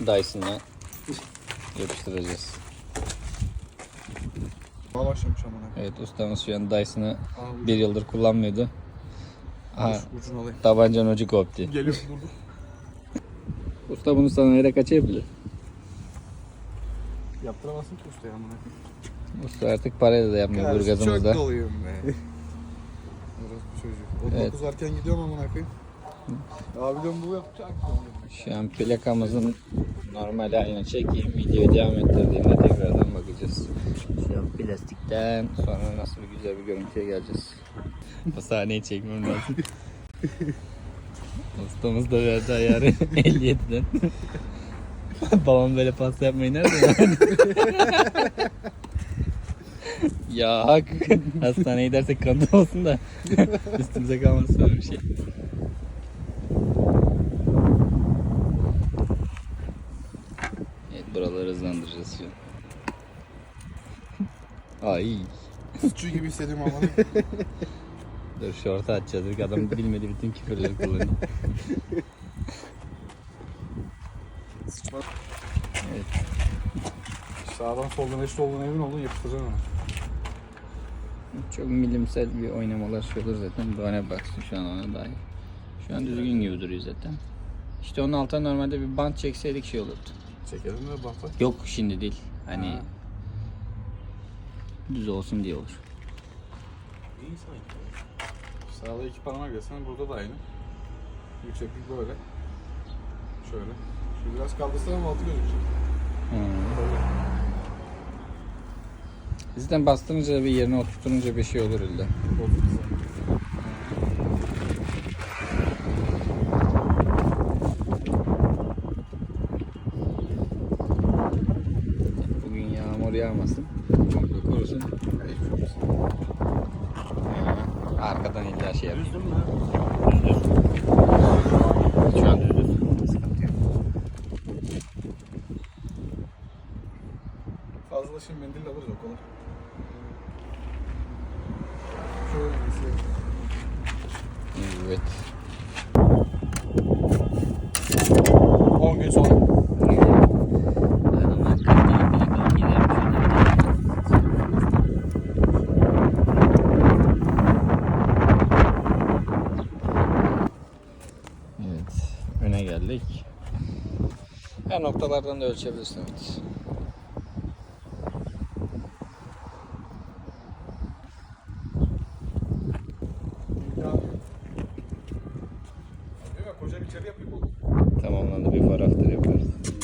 Dyson'la yapıştıracağız. Daha başlamış amına. Evet ustamız şu an Dyson'ı Aa, bir yıldır kullanmıyordu. Aha ucunu alayım. tabancanın ucu koptu. Geliyor durdu. Usta bunu sanayide kaça yapılır? Yaptıramazsın ki ustaya amına. Usta artık parayla da yapmıyor burgazımızda. Çok doluyum be. Orası çocuk. O Evet. 9 erken gidiyorum amına koyayım. Abi diyorum bu yapacak. Şu an plakamızın normal haline çekeyim. Videoyu devam ettirdiğimde tekrardan bakacağız. Şu an plastikten sonra nasıl bir güzel bir görüntüye geleceğiz. o sahneyi çekmem lazım. Ustamız da verdi ayarı 57'den. Babam böyle pasta yapmayı nerede öğrendi? ya hak. Hastaneye gidersek kanı olsun da üstümüze kalmasın öyle bir şey. Evet buraları hızlandıracağız an. Ay. Sütçü gibi hissediyorum amına. Dur şortu açacağız. dedik. Adam bilmedi bütün küfürleri kullanıyor. Evet. Sağdan soldan eşit olduğuna emin oldun yapıştıracaksın onu. Çok milimsel bir oynamalar şey olur zaten. Öne baksın şu an ona dair. Şu an düzgün gibi duruyor zaten. İşte onun altına normalde bir bant çekseydik şey olurdu. Çekelim de bak Yok şimdi değil. Hani Ha. düz olsun diye olur. İyi sanki. Sağda iki parmak gelsen burada da aynı. Yükseklik böyle. Şöyle. Şimdi biraz kaldırsam altı gözükecek. Böyle. Zaten bastırınca bir yerine oturtunca bir şey olur elde. Bozuk. Yağmasın. Komple kurusun. Şey Arkadan illa şey yapayım. Şu an. Sıkıntı yok. Fazla şimdi mendil alırız o. Şöyle bir şey. Evet. 10 gün sonra. Her noktalardan da ölçebilirsin evet. Tamamlandı bir paraftır yaparız.